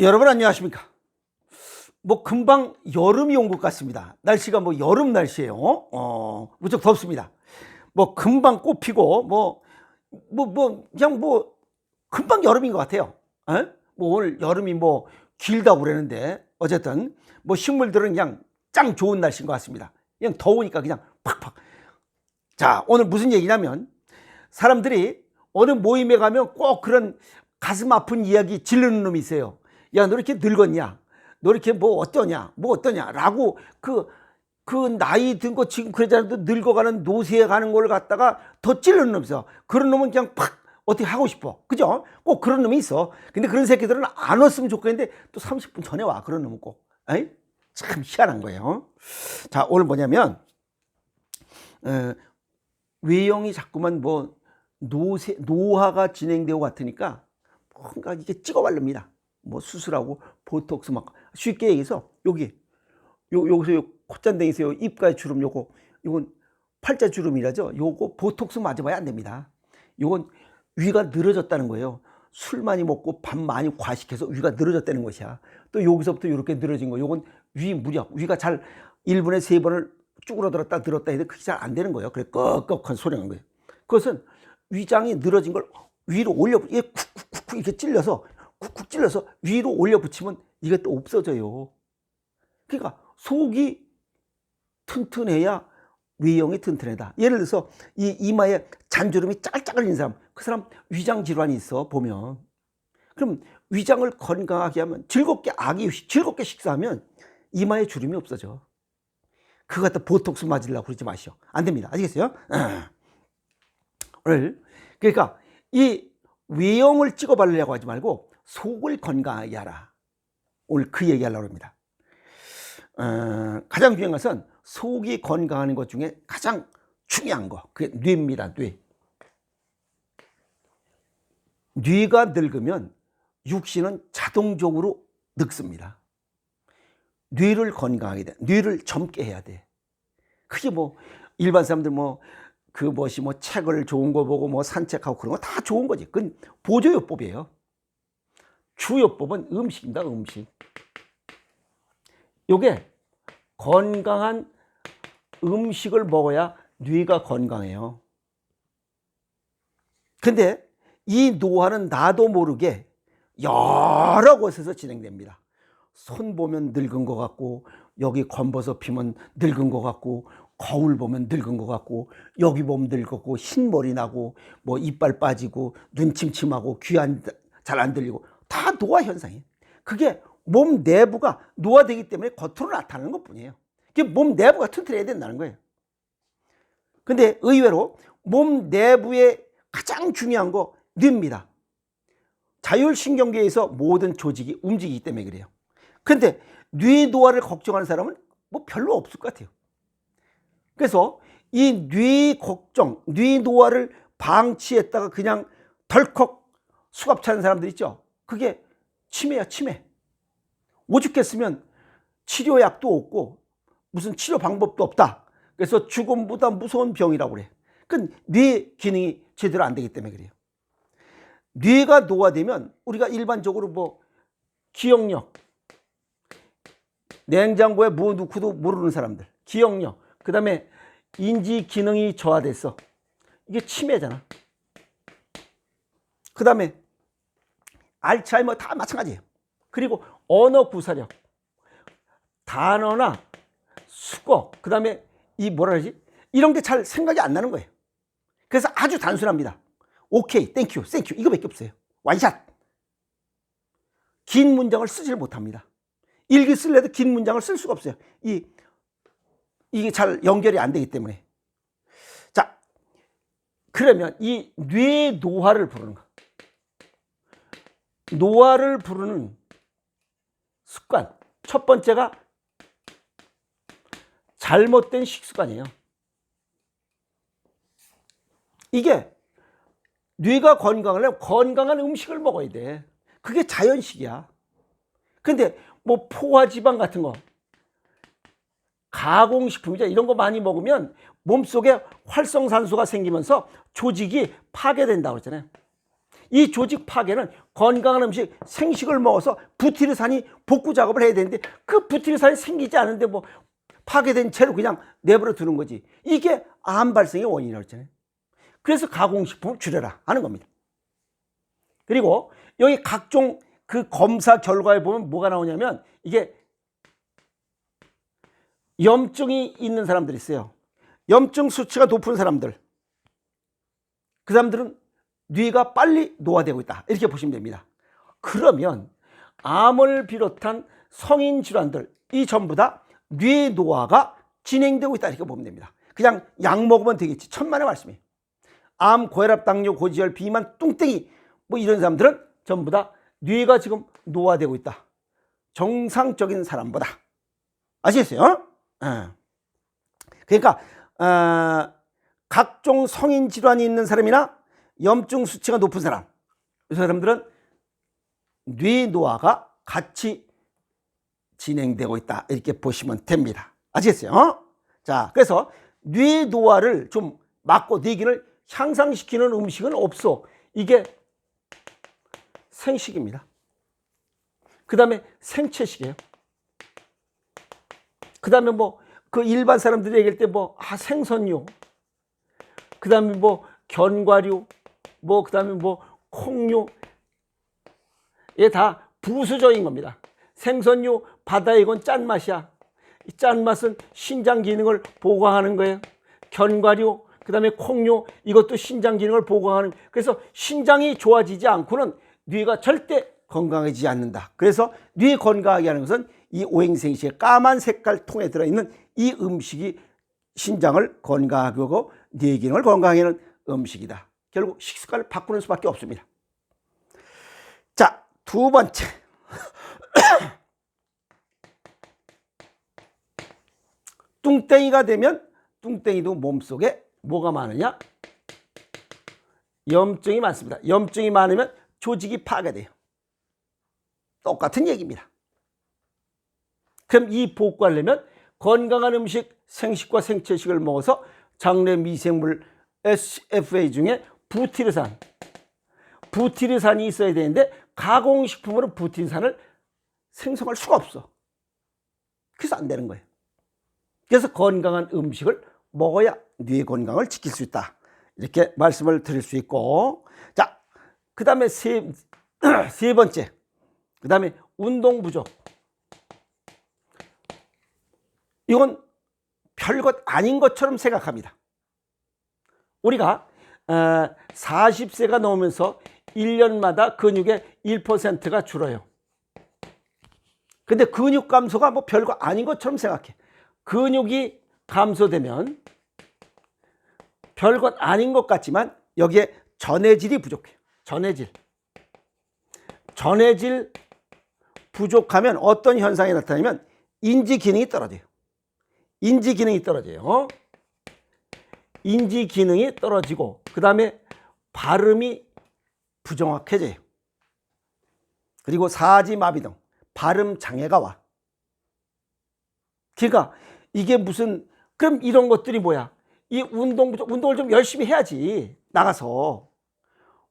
여러분 안녕하십니까? 뭐 금방 여름이 온 것 같습니다. 날씨가 뭐 여름 날씨예요. 어, 무척 덥습니다. 뭐 금방 꽃 피고 뭐뭐 뭐 그냥 뭐 금방 여름인 것 같아요. 에? 뭐 오늘 여름이 뭐 길다고 그러는데 어쨌든 뭐 식물들은 그냥 짱 좋은 날씨인 것 같습니다. 그냥 더우니까 그냥 팍팍. 자 오늘 무슨 얘기냐면 사람들이 어느 모임에 가면 꼭 그런 가슴 아픈 이야기 질르는 놈이 있어요. 야, 너 이렇게 늙었냐? 너 이렇게 뭐 어떠냐? 뭐 어떠냐? 라고 그, 그 나이 든 거 지금 그러잖아도 늙어가는 노쇠에 가는 걸 갖다가 더 찔르는 놈이 있어. 그런 놈은 그냥 팍 어떻게 하고 싶어. 그죠? 꼭 그런 놈이 있어. 근데 그런 새끼들은 안 왔으면 좋겠는데 또 30분 전에 와. 그런 놈은 꼭. 에이? 참 희한한 거예요. 자, 오늘 뭐냐면, 어, 외형이 자꾸만 뭐 노세, 노화가 진행되고 같으니까 뭔가 이게 찍어 바릅니다. 뭐 수술하고 보톡스 막 쉽게 얘기해서 여기 요 여기서 요 콧잔등에서 요 입가에 주름 요거 요건 팔자 주름이라죠. 요거 보톡스 맞아봐야 안 됩니다. 요건 위가 늘어졌다는 거예요. 술 많이 먹고 밥 많이 과식해서 위가 늘어졌다는 것이야. 또 여기서부터 이렇게 늘어진 거. 요건 위 무력. 위가 잘 1분에 세번을 쭈그러들었다 들었다 해도 그게 잘 안 되는 거예요. 그래 꺽꺽한 소리가 난 거예요. 그것은 위장이 늘어진 걸 위로 올려 이게 쿡쿡쿡 이렇게 찔려서 쿡쿡 찔러서 위로 올려 붙이면 이게 또 없어져요. 그러니까 속이 튼튼해야 외형이 튼튼하다. 예를 들어서 이 이마에 잔주름이 있는 사람, 그 사람 위장 질환이 있어 보면 그럼 위장을 건강하게 하면 즐겁게 아기 즐겁게 식사하면 이마에 주름이 없어져. 그거 갖다 보톡스 맞으려고 그러지 마시오. 안 됩니다. 아시겠어요? 오늘 그러니까 이 외형을 찍어 바르려고 하지 말고 속을 건강하게 하라. 오늘 그 얘기하려고 합니다. 어, 가장 중요한 것은 속이 건강하는 것 중에 가장 중요한 거 그게 뇌입니다. 뇌. 뇌가 늙으면 육신은 자동적으로 늙습니다. 뇌를 건강하게 돼. 뇌를 젊게 해야 돼. 그게 뭐 일반 사람들 뭐 그 무엇이 뭐 책을 좋은 거 보고 뭐 산책하고 그런 거 다 좋은 거지. 그건 보조요법이에요. 주요법은 음식입니다. 음식. 요게 건강한 음식을 먹어야 뇌가 건강해요. 근데 이 노화는 나도 모르게 여러 곳에서 진행됩니다. 손 보면 늙은 것 같고 여기 검버섯 피면 늙은 것 같고 거울 보면 늙은 것 같고 여기 보면 늙었고 흰 머리 나고 뭐 이빨 빠지고 눈 침침하고 귀잘안 들리고 다 노화 현상이에요. 그게 몸 내부가 노화되기 때문에 겉으로 나타나는 것 뿐이에요. 몸 내부가 튼튼해야 된다는 거예요. 근데 의외로 몸 내부에 가장 중요한 거 뇌입니다. 자율신경계에서 모든 조직이 움직이기 때문에 그래요. 근데 뇌 노화를 걱정하는 사람은 뭐 별로 없을 것 같아요. 그래서 이 뇌 걱정, 뇌 노화를 방치했다가 그냥 덜컥 수갑 차는 사람들 있죠. 그게 치매야, 치매. 오죽했으면 치료약도 없고 무슨 치료 방법도 없다. 그래서 죽음보다 무서운 병이라고 그래. 그뇌 기능이 제대로 안 되기 때문에 그래요. 뇌가 노화되면 우리가 일반적으로 뭐 기억력, 냉장고에 뭐 넣고도 모르는 사람들, 기억력, 그 다음에 인지 기능이 저하됐어. 이게 치매잖아. 그 다음에 알츠하이머 다 마찬가지예요. 그리고 언어 구사력, 단어나 수거, 그 다음에 이 뭐라 그러지? 이런 게 잘 생각이 안 나는 거예요. 그래서 아주 단순합니다. 오케이, 땡큐, 땡큐 이거밖에 없어요. 완샷. 긴 문장을 쓰질 못합니다. 일기 쓸래도 긴 문장을 쓸 수가 없어요. 이 이게 잘 연결이 안 되기 때문에. 자, 그러면 이 뇌 노화를 부르는 거. 노화를 부르는 습관. 첫 번째가 잘못된 식습관이에요. 이게 뇌가 건강하려면 건강한 음식을 먹어야 돼. 그게 자연식이야. 근데 뭐 포화지방 같은 거, 가공식품이죠. 이런 거 많이 먹으면 몸속에 활성산소가 생기면서 조직이 파괴된다고 그랬잖아요. 이 조직 파괴는 건강한 음식 생식을 먹어서 부티르산이 복구 작업을 해야 되는데 그 부티르산이 생기지 않은데 뭐 파괴된 채로 그냥 내버려 두는 거지. 이게 암 발생의 원인이라고 했잖아요. 그래서 가공식품을 줄여라 하는 겁니다. 그리고 여기 각종 그 검사 결과에 보면 뭐가 나오냐면 이게 염증이 있는 사람들이 있어요. 염증 수치가 높은 사람들. 그 사람들은 뇌가 빨리 노화되고 있다. 이렇게 보시면 됩니다. 그러면 암을 비롯한 성인 질환들 이 전부 다 뇌 노화가 진행되고 있다 이렇게 보면 됩니다. 그냥 약 먹으면 되겠지. 천만의 말씀이에요. 암, 고혈압, 당뇨, 고지혈, 비만, 뚱땡이 뭐 이런 사람들은 전부 다 뇌가 지금 노화되고 있다. 정상적인 사람보다. 아시겠어요? 예. 그러니까 어, 각종 성인 질환이 있는 사람이나 염증 수치가 높은 사람, 이 사람들은 뇌 노화가 같이 진행되고 있다 이렇게 보시면 됩니다. 아시겠어요? 자, 그래서 뇌 노화를 좀 막고 뇌기를 향상시키는 음식은 없어. 이게 생식입니다. 그 다음에 생채식이에요. 그 다음에 뭐, 그 일반 사람들이 얘기할 때 뭐, 아, 생선류. 그 다음에 뭐, 견과류. 뭐, 그 다음에 뭐, 콩류. 이게 다 부수적인 겁니다. 생선류, 바다에 이건 짠맛이야. 이 짠맛은 신장 기능을 보강하는 거예요. 견과류, 그 다음에 콩류, 이것도 신장 기능을 보강하는. 그래서 신장이 좋아지지 않고는 뇌가 절대 건강해지지 않는다. 그래서 뇌 건강하게 하는 것은 이 오행생식의 까만 색깔 통에 들어있는 이 음식이 신장을 건강하게 하고 뇌 기능을 건강하게 하는 음식이다. 결국 식습관을 바꾸는 수밖에 없습니다. 자, 두 번째. 뚱땡이가 되면 뚱땡이도 몸속에 뭐가 많으냐? 염증이 많습니다. 염증이 많으면 조직이 파괴돼요. 똑같은 얘기입니다. 그럼 이 복구하려면 건강한 음식, 생식과 생채식을 먹어서 장내 미생물 SFA 중에 부티르산, 부티르산이 있어야 되는데 가공식품으로 부티르산을 생성할 수가 없어. 그래서 안 되는 거예요. 그래서 건강한 음식을 먹어야 뇌 건강을 지킬 수 있다. 이렇게 말씀을 드릴 수 있고. 자, 그 다음에 세, 세 번째. 그 다음에 운동 부족. 이건 별것 아닌 것처럼 생각합니다. 우리가 40세가 넘으면서 1년마다 근육의 1%가 줄어요. 근데 근육 감소가 뭐 별거 아닌 것처럼 생각해. 근육이 감소되면 별것 아닌 것 같지만 여기에 전해질이 부족해요. 전해질. 전해질 부족하면 어떤 현상이 나타나면 인지 기능이 떨어져요. 인지 기능이 떨어져요. 인지 기능이 떨어지고 그 다음에 발음이 부정확해져요. 그리고 사지 마비 등 발음 장애가 와. 그러니까 이게 무슨 그럼 이런 것들이 뭐야? 이 운동 운동을 좀 열심히 해야지 나가서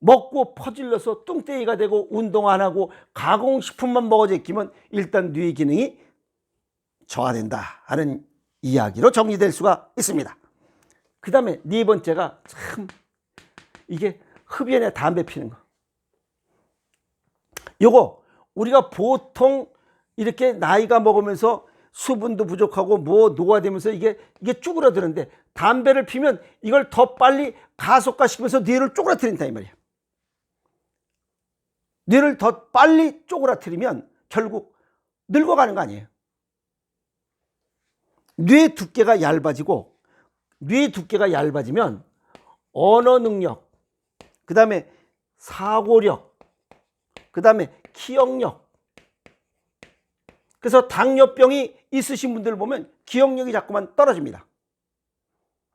먹고 퍼질러서 뚱땡이가 되고 운동 안 하고 가공식품만 먹어 제끼면 일단 뇌 기능이 저하된다 하는 이야기로 정리될 수가 있습니다. 그 다음에 네 번째가 참 이게 흡연에 담배 피는 거. 요거 우리가 보통 이렇게 나이가 먹으면서 수분도 부족하고 뭐 노화되면서 이게 이게 쭈그러드는데 담배를 피면 이걸 더 빨리 가속화시키면서 뇌를 쪼그라뜨린다 이 말이야. 뇌를 더 빨리 쪼그라뜨리면 결국 늙어가는 거 아니에요. 뇌 두께가 얇아지고 뇌 두께가 얇아지면 언어 능력, 그 다음에 사고력, 그 다음에 기억력. 그래서 당뇨병이 있으신 분들 보면 기억력이 자꾸만 떨어집니다.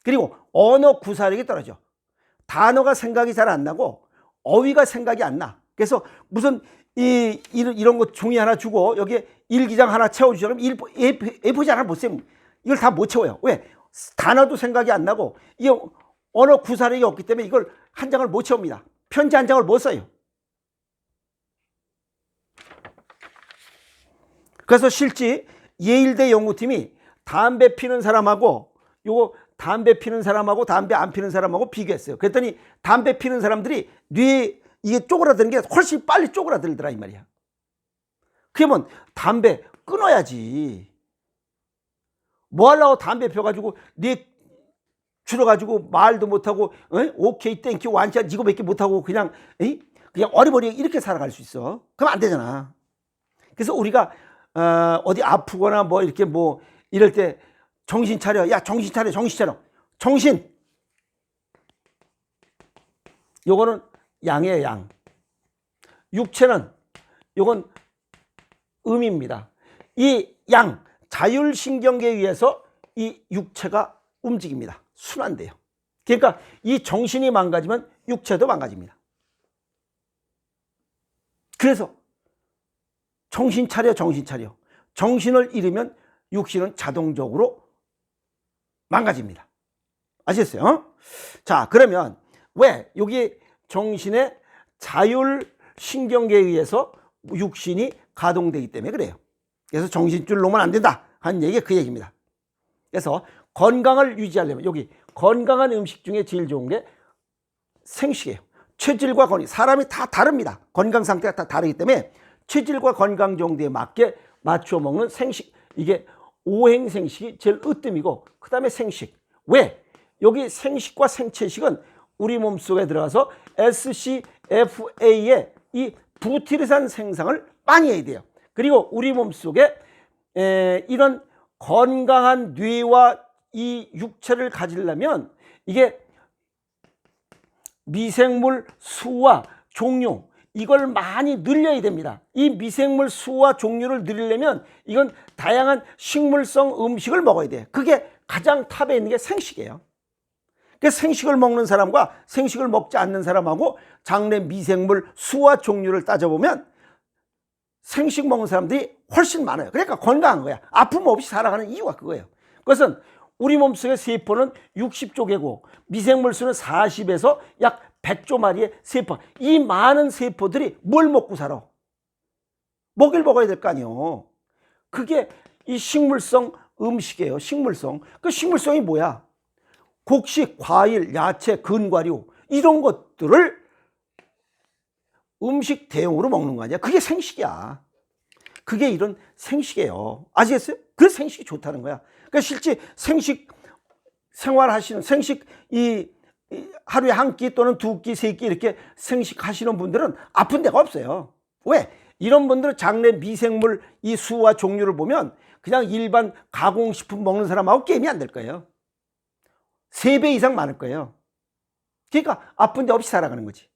그리고 언어 구사력이 떨어져. 단어가 생각이 잘 안 나고 어휘가 생각이 안 나. 그래서 무슨 이 이런, 이런 거 종이 하나 주고 여기에 일기장 하나 채워주자면 A4지 하나 못 써. 이걸 다 못 채워요. 왜? 단어도 생각이 안 나고 이 언어 구사력이 없기 때문에 이걸 한 장을 못 채웁니다. 편지 한 장을 못 써요. 그래서 실제 예일대 연구팀이 담배 피는 사람하고 요거 담배 피는 사람하고 담배 안 피는 사람하고 비교했어요. 그랬더니 담배 피는 사람들이 뇌 이게 쪼그라드는 게 훨씬 빨리 쪼그라들더라 이 말이야. 그게 뭔 담배 끊어야지. 뭐 하려고 담배 펴가지고 뇌 줄여가지고 말도 못하고 어? 오케이 땡큐 완전 이거밖에 못하고 그냥 에이? 그냥 어리버리 이렇게 살아갈 수 있어. 그럼 안 되잖아. 그래서 우리가 어, 어디 아프거나 뭐 이렇게 뭐 이럴 때 정신 차려. 야 정신 차려 정신 차려. 정신. 요거는 양이에요 양. 육체는 요건 음입니다. 이 양 자율신경계에 의해서 이 육체가 움직입니다. 순환돼요. 그러니까 이 정신이 망가지면 육체도 망가집니다. 그래서 정신 차려 정신 차려. 정신을 잃으면 육신은 자동적으로 망가집니다. 아시겠어요? 자, 그러면 왜 여기 정신의 자율 신경계에 의해서 육신이 가동되기 때문에 그래요. 그래서 정신줄 놓으면 안 된다 하는 얘기가 그 얘기입니다. 그래서 건강을 유지하려면 여기 건강한 음식 중에 제일 좋은 게 생식이에요. 체질과 건강, 사람이 다 다릅니다. 건강 상태가 다 다르기 때문에 체질과 건강 정도에 맞게 맞춰 먹는 생식, 이게 오행생식이 제일 으뜸이고 그 다음에 생식. 왜? 여기 생식과 생체식은 우리 몸속에 들어가서 SCFA의 이 부티르산 생성을 많이 해야 돼요. 그리고 우리 몸속에 에, 이런 건강한 뇌와 이 육체를 가지려면 이게 미생물 수와 종류 이걸 많이 늘려야 됩니다. 이 미생물 수와 종류를 늘리려면 이건 다양한 식물성 음식을 먹어야 돼. 그게 가장 탑에 있는 게 생식이에요. 그 생식을 먹는 사람과 생식을 먹지 않는 사람하고 장내 미생물 수와 종류를 따져보면 생식 먹는 사람들이 훨씬 많아요. 그러니까 건강한 거야. 아픔 없이 살아가는 이유가 그거예요. 그것은 우리 몸속의 세포는 60조 개고 미생물 수는 40에서 약 100조 마리의 세포. 이 많은 세포들이 뭘 먹고 살아? 먹일 먹어야 될 거 아니에요. 그게 이 식물성 음식이에요. 식물성. 그 식물성이 뭐야? 곡식, 과일, 야채, 근과류 이런 것들을 음식 대용으로 먹는 거 아니야? 그게 생식이야. 그게 이런 생식이에요. 아시겠어요? 그 생식이 좋다는 거야. 그러니까 실제 생식 생활하시는 생식 이, 이 하루에 한 끼 또는 두 끼, 세 끼 이렇게 생식하시는 분들은 아픈 데가 없어요. 왜? 이런 분들은 장내 미생물 이 수와 종류를 보면 그냥 일반 가공식품 먹는 사람하고 게임이 안 될 거예요. 세 배 이상 많을 거예요. 그러니까 아픈 데 없이 살아가는 거지.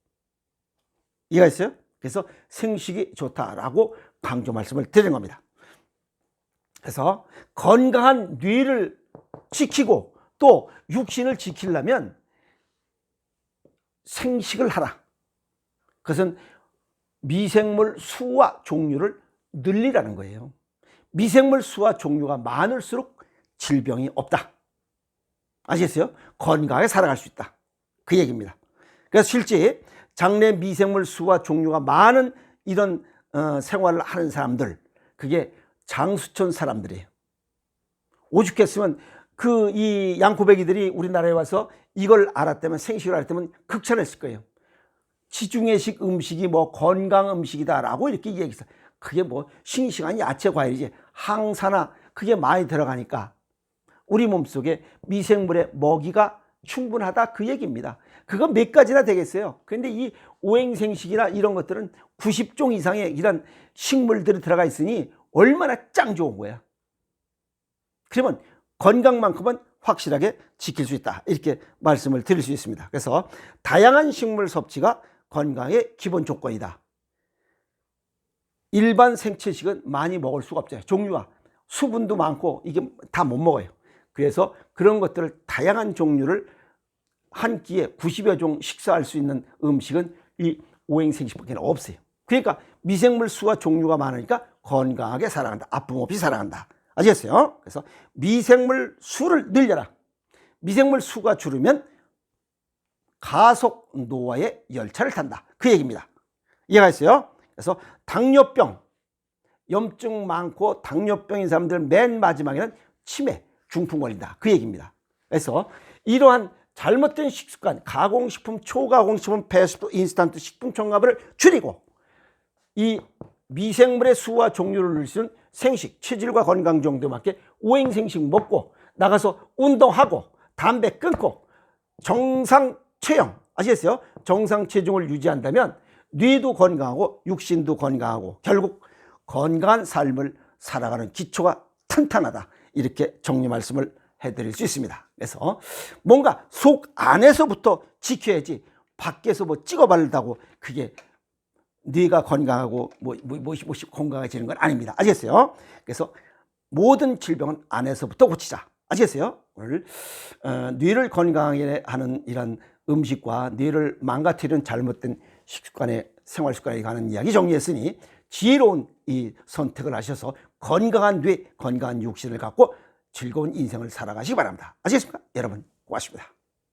이해가 있어요? 그래서 생식이 좋다라고 강조 말씀을 드린 겁니다. 그래서 건강한 뇌를 지키고 또 육신을 지키려면 생식을 하라. 그것은 미생물 수와 종류를 늘리라는 거예요. 미생물 수와 종류가 많을수록 질병이 없다. 아시겠어요? 건강하게 살아갈 수 있다. 그 얘기입니다. 그래서 실제 장내 미생물 수와 종류가 많은 이런 어, 생활을 하는 사람들, 그게 장수촌 사람들이에요. 오죽했으면 그 이 양코배기들이 우리나라에 와서 이걸 알았다면 생식을 알았다면 극찬했을 거예요. 지중해식 음식이 뭐 건강 음식이다라고 이렇게 얘기했어. 그게 뭐 싱싱한 야채 과일이지 항산화 그게 많이 들어가니까 우리 몸속에 미생물의 먹이가 충분하다 그 얘기입니다. 그거 몇 가지나 되겠어요. 그런데 이 오행생식이나 이런 것들은 90종 이상의 이런 식물들이 들어가 있으니 얼마나 짱 좋은 거야. 그러면 건강만큼은 확실하게 지킬 수 있다. 이렇게 말씀을 드릴 수 있습니다. 그래서 다양한 식물 섭취가 건강의 기본 조건이다. 일반 생채식은 많이 먹을 수가 없잖아요. 종류가 수분도 많고 이게 다 못 먹어요. 그래서 그런 것들을 다양한 종류를 한 끼에 90여 종 식사할 수 있는 음식은 이 오행생식밖에 없어요. 그러니까 미생물 수와 종류가 많으니까 건강하게 살아간다. 아픔 없이 살아간다. 아시겠어요? 그래서 미생물 수를 늘려라. 미생물 수가 줄으면 가속 노화의 열차를 탄다. 그 얘기입니다. 이해가 있어요? 그래서 당뇨병, 염증 많고 당뇨병인 사람들 맨 마지막에는 치매, 중풍 걸린다. 그 얘기입니다. 그래서 이러한 잘못된 식습관, 가공식품, 초가공식품, 패스트, 인스턴트 식품 첨가물을 줄이고 이 미생물의 수와 종류를 늘리는 생식, 체질과 건강 정도에 맞게 오행생식 먹고 나가서 운동하고 담배 끊고 정상 체형 아시겠어요? 정상 체중을 유지한다면 뇌도 건강하고 육신도 건강하고 결국 건강한 삶을 살아가는 기초가 탄탄하다 이렇게 정리 말씀을 해드릴 수 있습니다. 그래서 뭔가 속 안에서부터 지켜야지 밖에서 뭐 찍어 바른다고 그게 뇌가 건강하고 뭐, 뭐, 뭐, 뭐 건강해지는 건 아닙니다. 아시겠어요? 그래서 모든 질병은 안에서부터 고치자. 아시겠어요? 오늘 어, 뇌를 건강하게 하는 이런 음식과 뇌를 망가뜨리는 잘못된 식습관의 생활 습관에 관한 이야기 정리했으니 지혜로운 이 선택을 하셔서 건강한 뇌, 건강한 육신을 갖고 즐거운 인생을 살아가시기 바랍니다. 아시겠습니까? 여러분 고맙습니다.